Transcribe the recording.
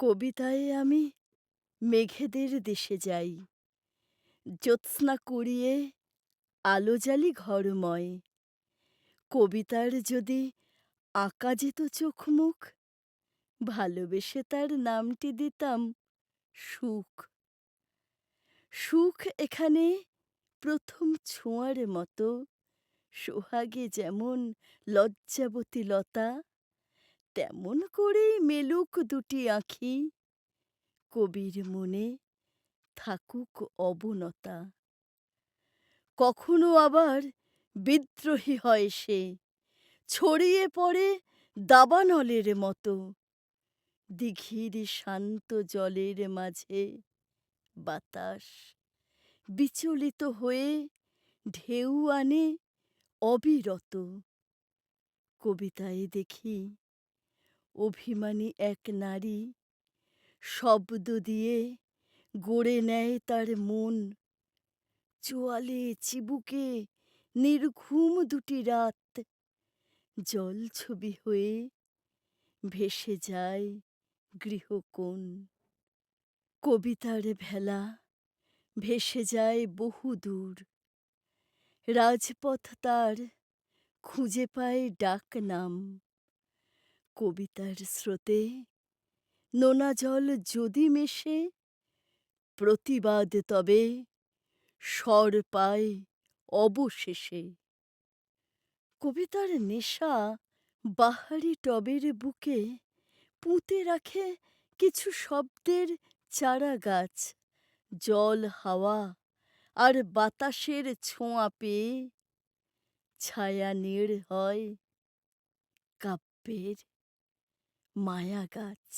কবিতায় আমি মেঘেদের দেশে যাই। জ্যোৎস্না কুড়িয়ে আলো জালি ঘরময়। কবিতার যদি আঁকা যেত চোখ মুখ ভালোবেসে তার নামটি দিতাম সুখ। সুখ এখানে প্রথম ছোঁয়ার মতো, সোহাগে যেমন লজ্জাবতী লতা তেমন করেই মেলুক দুটি আঁখি। কবির মনে থাকুক অবনতা। কখনো আবার বিদ্রোহী হয় সে, ছড়িয়ে পড়ে দাবানলের মতো। দিঘির শান্ত জলের মাঝে বাতাস বিচলিত হয়ে ঢেউ আনে অবিরত। কবিতায় দেখি অভিমানী এক নারী শব্দ দিয়ে গড়ে নেয় তার মন। চোয়ালে চিবুকে নির্ঘুম দুটি রাত। জলছবি হয়ে ভেসে যায় গৃহকোণ। কবিতার ভেলা ভেসে যায় বহুদূর রাজপথ তার খুঁজে পায় ডাকনাম। কবিতার স্রোতে নোনা জল যদি মেশে, প্রতিবাদ তবে স্বর পায় অবশেষে। কবিতার নেশা বাহারি টবের বুকে পুঁতে রাখে কিছু শব্দের চারা গাছ জল, হাওয়া আর বাতাসের ছোঁয়া পেয়ে ছায়া নীড় হয় কাব্যের মায়াগাছ